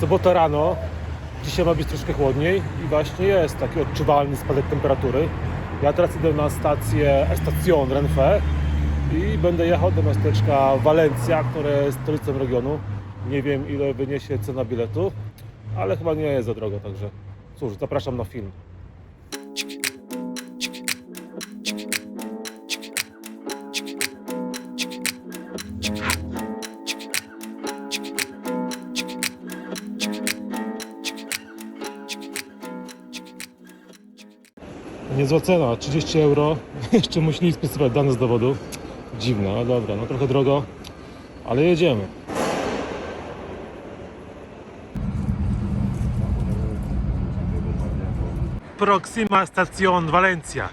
Sobota rano, dzisiaj ma być troszkę chłodniej i właśnie jest taki odczuwalny spadek temperatury. Ja teraz idę na stację Station Renfe i będę jechał do miasteczka Walencja, które jest stolicą regionu. Nie wiem ile wyniesie cena biletu, ale chyba nie jest za drogo, także cóż, zapraszam na film. Niezła cena, 30 euro. Jeszcze musieli spisywać dane z dowodu. Dziwne, ale dobra, no trochę drogo, ale jedziemy. Proxima Station Valencia.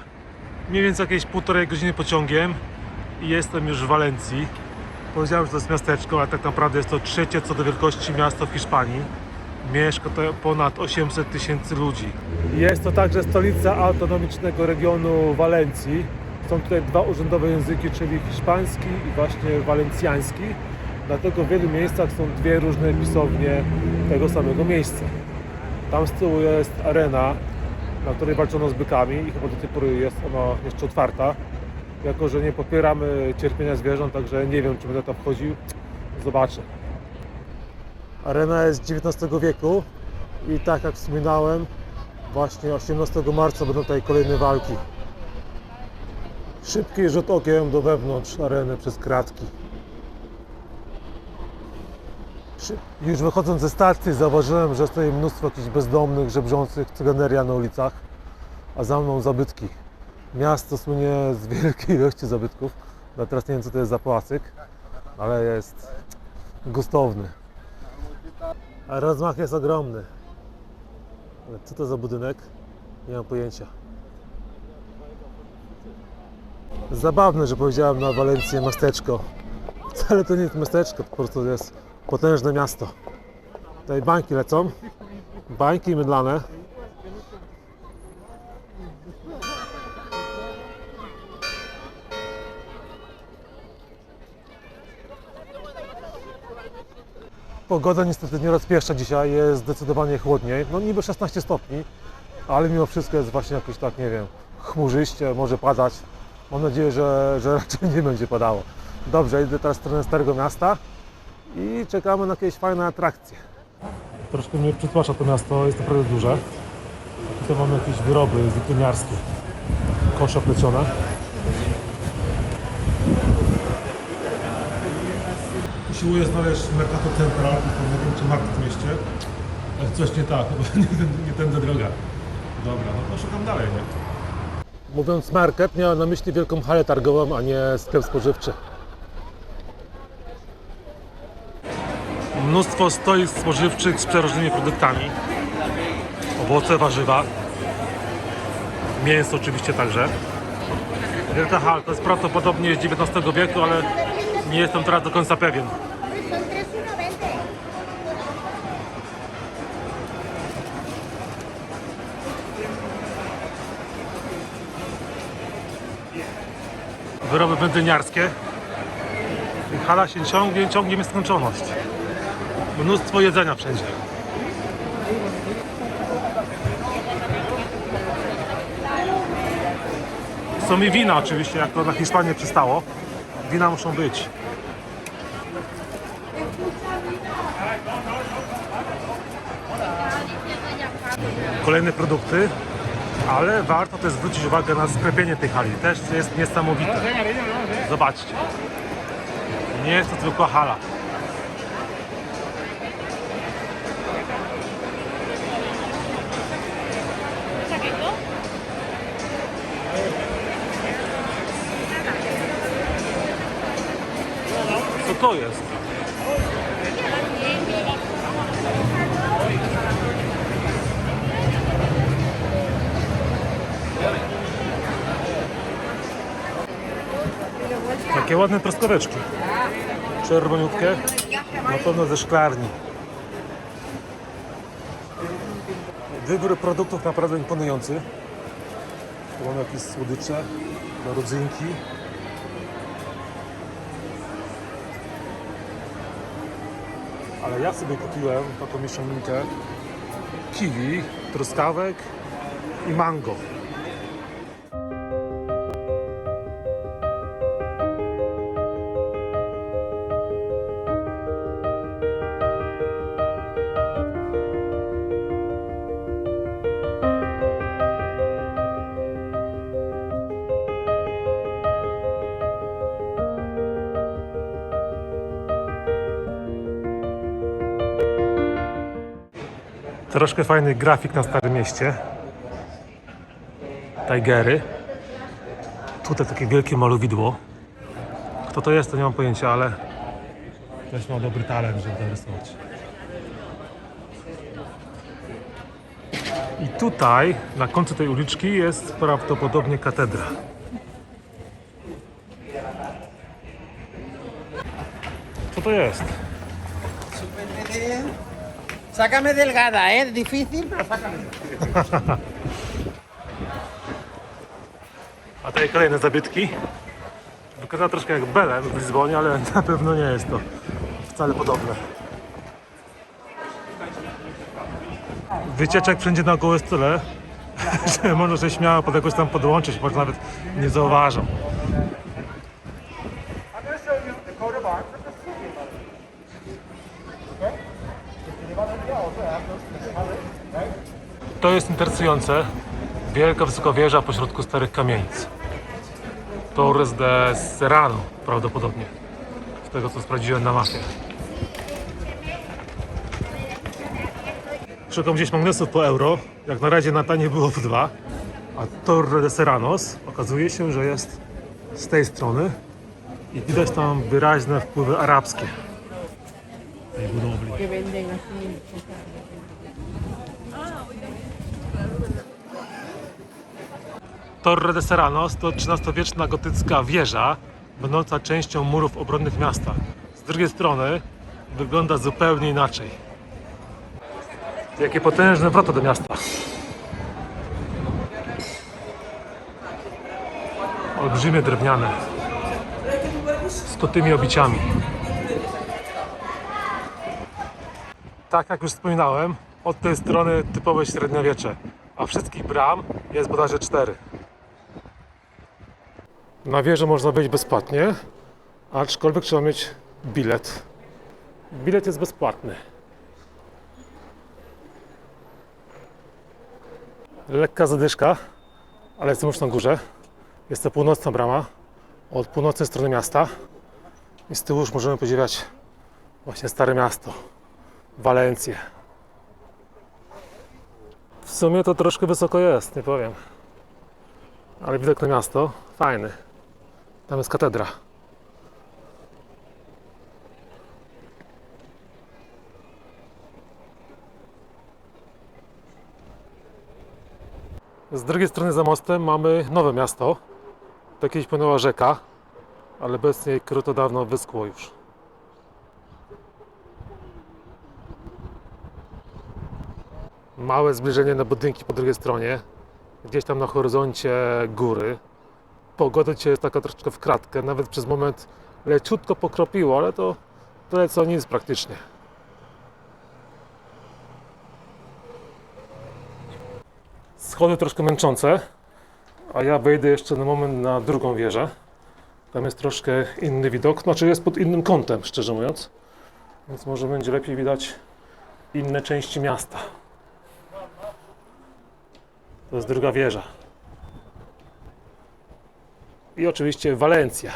Mniej więcej jakieś półtorej godziny pociągiem i jestem już w Walencji. Powiedziałem, że to jest miasteczko, ale tak naprawdę jest to trzecie co do wielkości miasto w Hiszpanii. Mieszka to ponad 800 tysięcy ludzi. Jest to także stolica autonomicznego regionu Walencji. Są tutaj dwa urzędowe języki, czyli hiszpański i właśnie walencjański. Dlatego w wielu miejscach są dwie różne pisownie tego samego miejsca. Tam z tyłu jest arena, na której walczono z bykami i chyba do tej pory jest ona jeszcze otwarta. Jako, że nie popieramy cierpienia zwierząt, także nie wiem, czy będę tam wchodził. Zobaczę. Arena jest XIX wieku i tak jak wspominałem, właśnie 18 marca będą tutaj kolejne walki. Szybki rzut okiem do wewnątrz areny przez kratki. Już wychodząc ze stacji zauważyłem, że stoi mnóstwo jakichś bezdomnych, żebrzących cyganeria na ulicach, a za mną zabytki. Miasto słynie z wielkiej ilości zabytków. No teraz nie wiem co to jest za pałacyk, ale jest gustowny. A rozmach jest ogromny. Co to za budynek? Nie mam pojęcia. Zabawne, że powiedziałem na Walencję miasteczko. Wcale to nie jest miasteczko, po prostu jest potężne miasto. Tutaj bańki lecą. Bańki mydlane. Pogoda niestety nie rozpieszcza dzisiaj, jest zdecydowanie chłodniej. No niby 16 stopni, ale mimo wszystko jest właśnie jakoś tak, nie wiem, chmurzyście, może padać. Mam nadzieję, że, że raczej nie będzie padało. Dobrze, idę teraz w stronę Starego Miasta i czekamy na jakieś fajne atrakcje. Troszkę mnie przytłacza to miasto, jest naprawdę duże. Tutaj mamy jakieś wyroby wikliniarskie, kosze plecione. Usiłuję znaleźć Mercato Central, to jest największy market w mieście. Ale coś nie tak, bo nie, nie tędy droga. Dobra, no to szukam dalej, nie? Mówiąc market, miałem na myśli wielką halę targową, a nie sklep spożywczy. Mnóstwo stoisk spożywczych z przeróżnymi produktami. Owoce, warzywa. Mięso oczywiście także. Wielka hala to jest prawdopodobnie z XIX wieku, ale nie jestem teraz do końca pewien. Wyroby wędliniarskie. Hala się ciągnie, ciągnie nieskończoność. Mnóstwo jedzenia wszędzie. Są i wina oczywiście, jak to na Hiszpanię przystało. Wina muszą być. Kolejne produkty, ale warto też zwrócić uwagę na sklepienie tej hali. Też jest niesamowite. Zobaczcie. Nie jest to zwykła hala. Co to jest? Takie ładne truskaweczki. Czerwoniutkie. Na pewno ze szklarni. Wybór produktów naprawdę imponujący. Tu mamy jakieś słodycze, rodzynki. Ale ja sobie kupiłem taką mieszaninkę kiwi, truskawek i mango. Troszkę fajny grafik na Starym Mieście. Tigery. Tutaj takie wielkie malowidło. Kto to jest, to nie mam pojęcia, ale ktoś ma dobry talent, żeby to rysować. I tutaj, na końcu tej uliczki, jest prawdopodobnie katedra. Co to jest? Sácame delgada, ¿eh? Difícil, pero sácame. A tutaj kolejne zabytki. Wygląda troszkę jak Belem w Lizbonie, ale na pewno nie jest to wcale podobne. Wycieczek wszędzie naokoło jest tyle, że można się śmiało pod jakoś tam podłączyć, może nawet nie zauważą. Jest interesujące. Wielka wysokowieża pośrodku starych kamienic. Torres de Serrano prawdopodobnie. Z tego co sprawdziłem na mapie. Szukam gdzieś magnesów po euro. Jak na razie na tanie było w dwa. A Torre de Serranos okazuje się, że jest z tej strony. I widać tam wyraźne wpływy arabskie tej budowli. Torre de Serranos to XIII-wieczna gotycka wieża, będąca częścią murów obronnych miasta. Z drugiej strony wygląda zupełnie inaczej. Jakie potężne wrota do miasta. Olbrzymie drewniane. Z kotymi obiciami. Tak jak już wspominałem, od tej strony typowe średniowiecze, a wszystkich bram jest bodajże cztery. Na wieżę można wejść bezpłatnie, aczkolwiek trzeba mieć bilet. Bilet jest bezpłatny. Lekka zadyszka, ale jestem już na górze. Jest to północna brama od północnej strony miasta. I z tyłu już możemy podziwiać właśnie Stare Miasto, Walencję. W sumie to troszkę wysoko jest, nie powiem. Ale widok na miasto fajny. Tam jest katedra. Z drugiej strony za mostem mamy nowe miasto. To kiedyś płynęła rzeka, ale obecnie kryto dawno wyschło już. Małe zbliżenie na budynki po drugiej stronie. Gdzieś tam na horyzoncie góry. Pogoda jest taka troszeczkę w kratkę. Nawet przez moment leciutko pokropiło, ale to tyle co nic praktycznie. Schody troszkę męczące, a ja wejdę jeszcze na moment na drugą wieżę. Tam jest troszkę inny widok, znaczy jest pod innym kątem, szczerze mówiąc. Więc może będzie lepiej widać inne części miasta. To jest druga wieża. I oczywiście Walencja.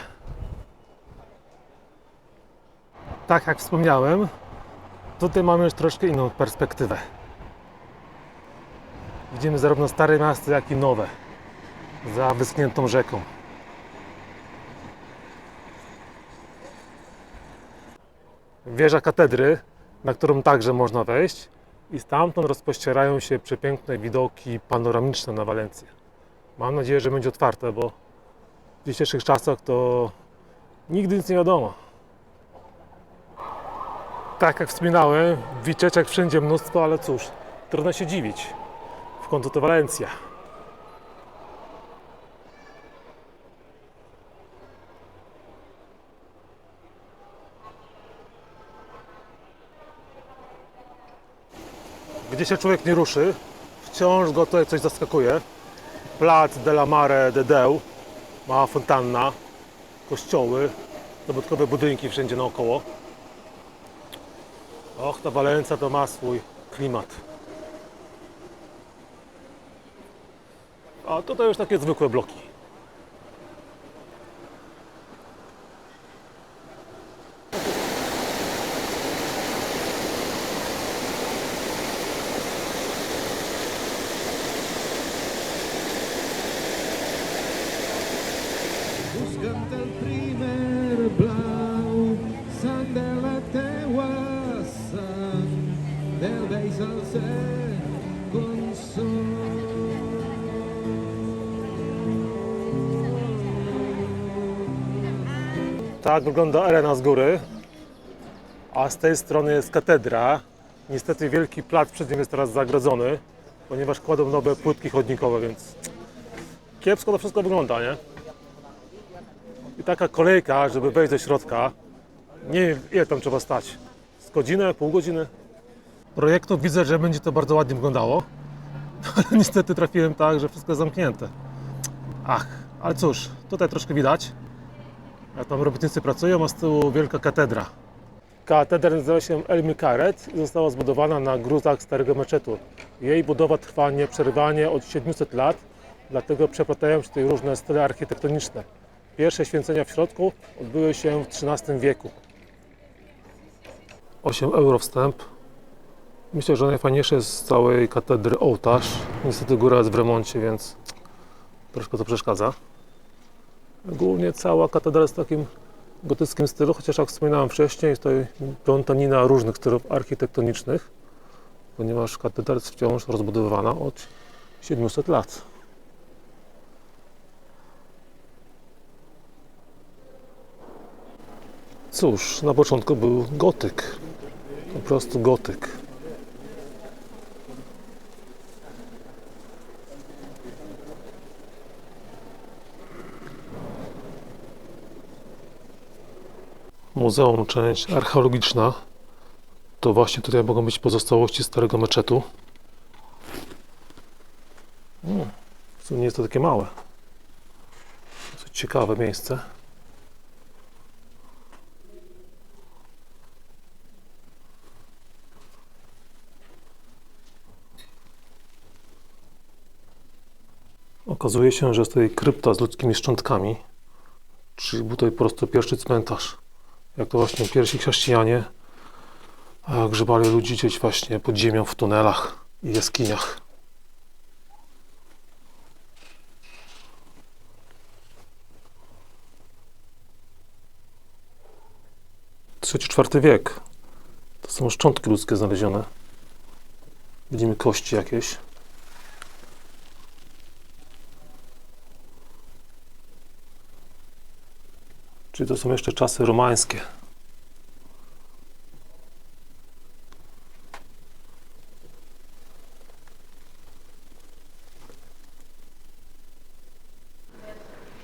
Tak jak wspomniałem, tutaj mamy już troszkę inną perspektywę. Widzimy zarówno stare miasto, jak i nowe. Za wyschniętą rzeką. Wieża katedry, na którą także można wejść i stamtąd rozpościerają się przepiękne widoki panoramiczne na Walencję. Mam nadzieję, że będzie otwarte, bo w dzisiejszych czasach to nigdy nic nie wiadomo. Tak jak wspominałem, wycieczek wszędzie mnóstwo, ale cóż, trudno się dziwić. W końcu to Walencja. gdzie się człowiek nie ruszy, wciąż go tutaj coś zaskakuje. Plac de la Mare de Deu, mała fontanna, kościoły, dodatkowe budynki wszędzie naokoło. Och, ta Walencja to ma swój klimat. A tutaj już takie zwykłe bloki. Tak wygląda arena z góry, a z tej strony jest katedra. Niestety wielki plac przed nim jest teraz zagrodzony, ponieważ kładą nowe płytki chodnikowe, więc kiepsko to wszystko wygląda, nie? I taka kolejka, żeby wejść do środka, nie wiem ile tam trzeba stać. Z godzinę, pół godziny? Projektu widzę, że będzie to bardzo ładnie wyglądało. Ale niestety trafiłem tak, że wszystko jest zamknięte. Ach, ale cóż, tutaj troszkę widać. Jak tam robotnicy pracują, a z tyłu wielka katedra. Katedra nazywa się El Mikaret i została zbudowana na gruzach starego meczetu. Jej budowa trwa nieprzerwanie od 700 lat, dlatego przeplatają się tutaj różne style architektoniczne. Pierwsze święcenia w środku odbyły się w XIII wieku. 8 euro wstęp. Myślę, że najfajniejsze jest z całej katedry ołtarz. Niestety góra jest w remoncie, więc troszkę to przeszkadza. Ogólnie cała katedra jest w takim gotyckim stylu, chociaż jak wspominałem wcześniej, jest tutaj plątanina różnych stylów architektonicznych, ponieważ katedra jest wciąż rozbudowywana od 700 lat. Cóż, na początku był gotyk. Po prostu gotyk. Muzeum, część archeologiczna. To właśnie tutaj mogą być pozostałości starego meczetu. Mm, w sumie nie jest to takie małe. Dosyć ciekawe miejsce. Okazuje się, że jest tutaj krypta z ludzkimi szczątkami, czyli był tutaj po prostu pierwszy cmentarz jak to właśnie pierwsi chrześcijanie e, grzebali ludzi gdzieś właśnie pod ziemią w tunelach i jaskiniach. Czwarty wiek. To są szczątki ludzkie znalezione. Widzimy kości jakieś. Czyli to są jeszcze czasy romańskie.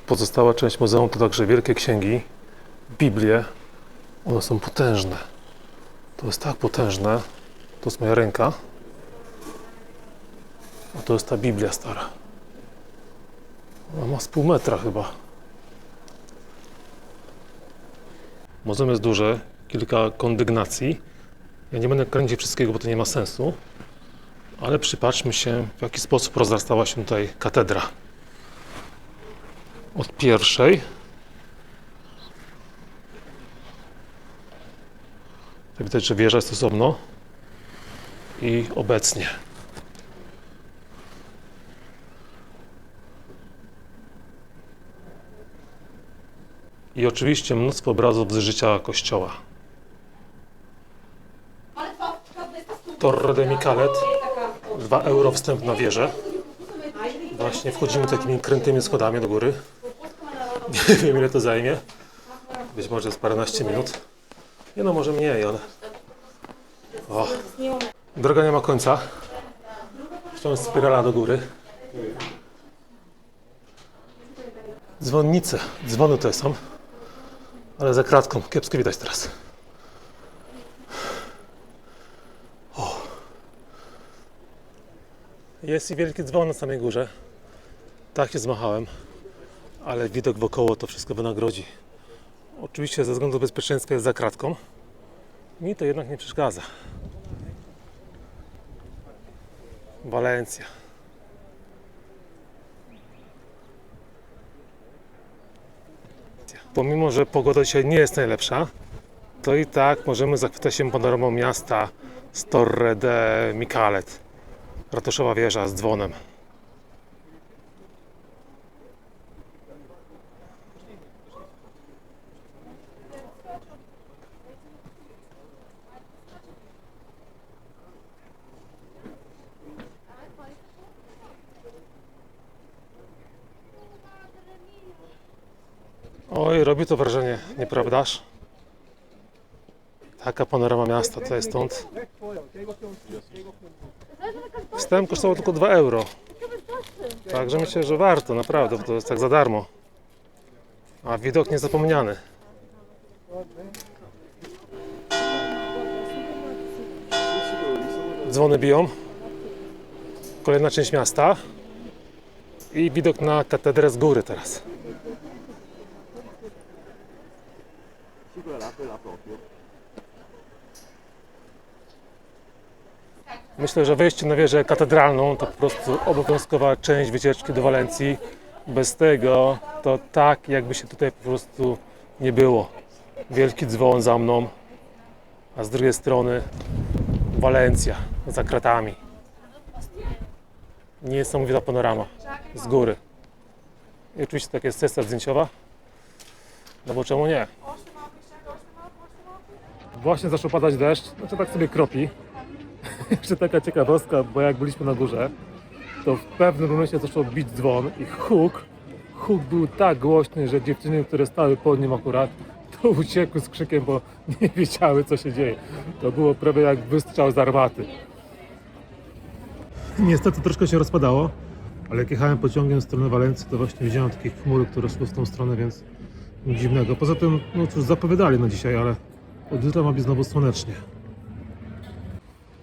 Pozostała część muzeum to także wielkie księgi, Biblie. One są potężne. To jest tak potężne. To jest moja ręka. A to jest ta Biblia stara. Ona ma z pół metra chyba. Muzeum jest duże, kilka kondygnacji. Ja nie będę kręcić wszystkiego, bo to nie ma sensu. Ale przypatrzmy się, w jaki sposób rozrastała się tutaj katedra. Od pierwszej. Jak widać, że wieża jest osobno. I obecnie. I oczywiście mnóstwo obrazów z życia kościoła. Torre de Micalet. 2 euro wstęp na wieżę. Właśnie wchodzimy takimi krętymi schodami do góry. Nie wiem ile to zajmie. Być może z paręnaście minut. Nie no, może mniej, ale... O. Droga nie ma końca. Wciąż spirala do góry. Dzwonnice. Dzwony tutaj są. Ale za kratką. Kiepsko widać teraz. O. Jest i wielki dzwon na samej górze. Tak się zmachałem, ale widok wokoło to wszystko wynagrodzi. Oczywiście ze względu bezpieczeństwa jest za kratką. Mi to jednak nie przeszkadza. Walencja. Pomimo, że pogoda dzisiaj nie jest najlepsza, to i tak możemy zachwycać się panoramą miasta z Torre de Micalet. Ratuszowa wieża z dzwonem. Oj, robi to wrażenie, nieprawdaż? Taka panorama miasta jest stąd. Wstęp kosztował tylko 2 euro. Także myślę, że warto, naprawdę, bo to jest tak za darmo. A widok niezapomniany. Dzwony biją. Kolejna część miasta. I widok na katedrę z góry teraz. Myślę, że wejście na wieżę katedralną to po prostu obowiązkowa część wycieczki do Walencji. Bez tego to tak, jakby się tutaj po prostu nie było. Wielki dzwon za mną, a z drugiej strony Walencja za kratami. Niesamowita panorama z góry. I oczywiście taka jest sesja zdjęciowa. No bo czemu nie? Właśnie zaczął padać deszcz, znaczy tak sobie kropi. Jeszcze taka ciekawostka, bo jak byliśmy na górze, to w pewnym momencie zaczął bić dzwon i huk, huk był tak głośny, że dziewczyny, które stały pod nim akurat, to uciekły z krzykiem, bo nie wiedziały co się dzieje. To było prawie jak wystrzał z armaty. Niestety troszkę się rozpadało, ale jak jechałem pociągiem w stronę Walencji, to właśnie widziałem takie chmury, które szły w tą stronę, więc nic dziwnego. Poza tym, no cóż, zapowiadali na dzisiaj, ale od jutra ma być znowu słonecznie.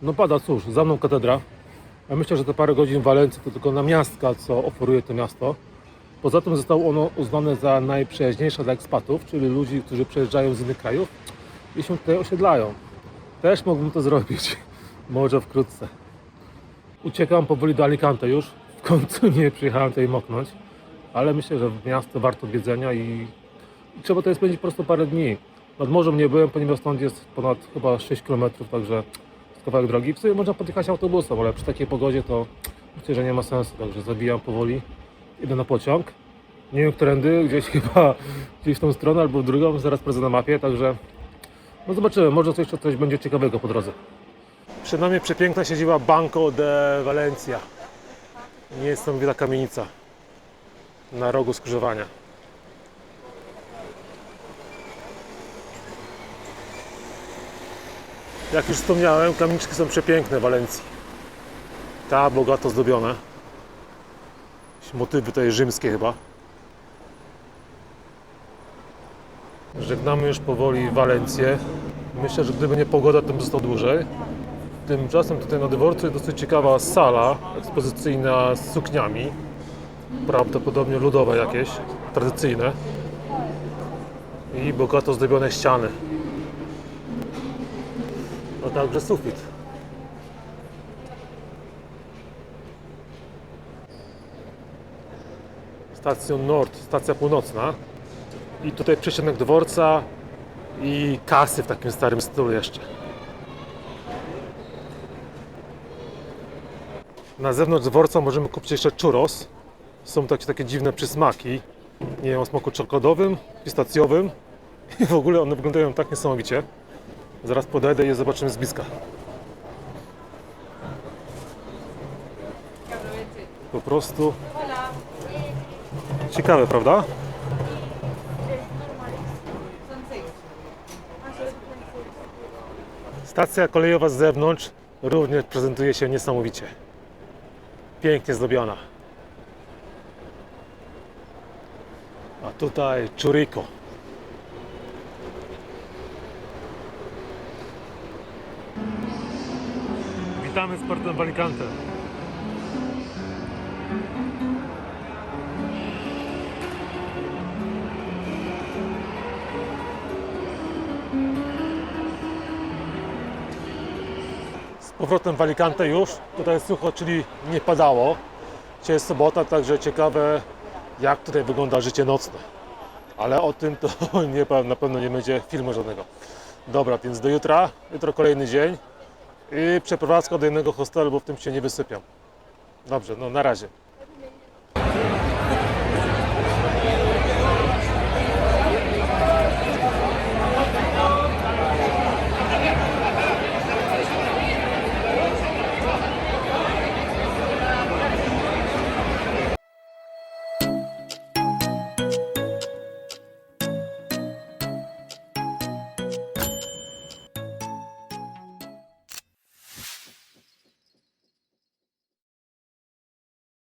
No pada, cóż, za mną katedra. Ja myślę, że te parę godzin w Walencji to tylko na miastka, co oferuje to miasto. Poza tym zostało ono uznane za najprzyjaźniejsze dla ekspatów, czyli ludzi, którzy przyjeżdżają z innych krajów i się tutaj osiedlają. Też mógłbym to zrobić, może wkrótce. Uciekam powoli do Alicante już. W końcu nie przyjechałem tutaj moknąć, ale myślę, że miasto warto odwiedzenia i, i trzeba tutaj spędzić po prostu parę dni. Nad morzem nie byłem, ponieważ stąd jest ponad chyba 6 km, także kawałek drogi. W sumie można podjechać autobusem, ale przy takiej pogodzie to myślę, że nie ma sensu, także zabijam powoli. Idę na pociąg. Nie wiem, którędy, gdzieś chyba gdzieś w tą stronę albo w drugą, zaraz prowadzę na mapie, także no zobaczymy, może coś, coś będzie ciekawego po drodze. Przed nami przepiękna siedziba Banco de Valencia. Niesamowita kamienica na rogu skrzyżowania. Jak już wspomniałem, kamieniczki są przepiękne w Walencji. Ta bogato zdobione. Motywy tutaj rzymskie chyba. Żegnamy już powoli Walencję. Myślę, że gdyby nie pogoda, to bym został dłużej. Tymczasem tutaj na dworcu jest dosyć ciekawa sala ekspozycyjna z sukniami. Prawdopodobnie ludowe jakieś, tradycyjne. I bogato zdobione ściany. Także sufit. Stacją Nord, stacja północna. I tutaj przeciąg dworca i kasy w takim starym stylu jeszcze. Na zewnątrz dworca możemy kupić jeszcze churros. Są takie, takie dziwne przysmaki. Nie wiem, o smaku czekoladowym, pistacjowym. I w ogóle one wyglądają tak niesamowicie. Zaraz podejdę i je zobaczymy z bliska. Po prostu ciekawe, prawda? Stacja kolejowa z zewnątrz również prezentuje się niesamowicie. Pięknie zdobiona. A tutaj Churico. witamy z Porto Balicante. Z powrotem w Alicante już. Tutaj jest sucho, czyli nie padało. Dzisiaj jest sobota, także ciekawe jak tutaj wygląda życie nocne. Ale o tym to nie, na pewno nie będzie filmu żadnego. Dobra, więc do jutra. Jutro kolejny dzień i przeprowadzka do innego hostelu, bo w tym się nie wysypiam. Dobrze, no na razie.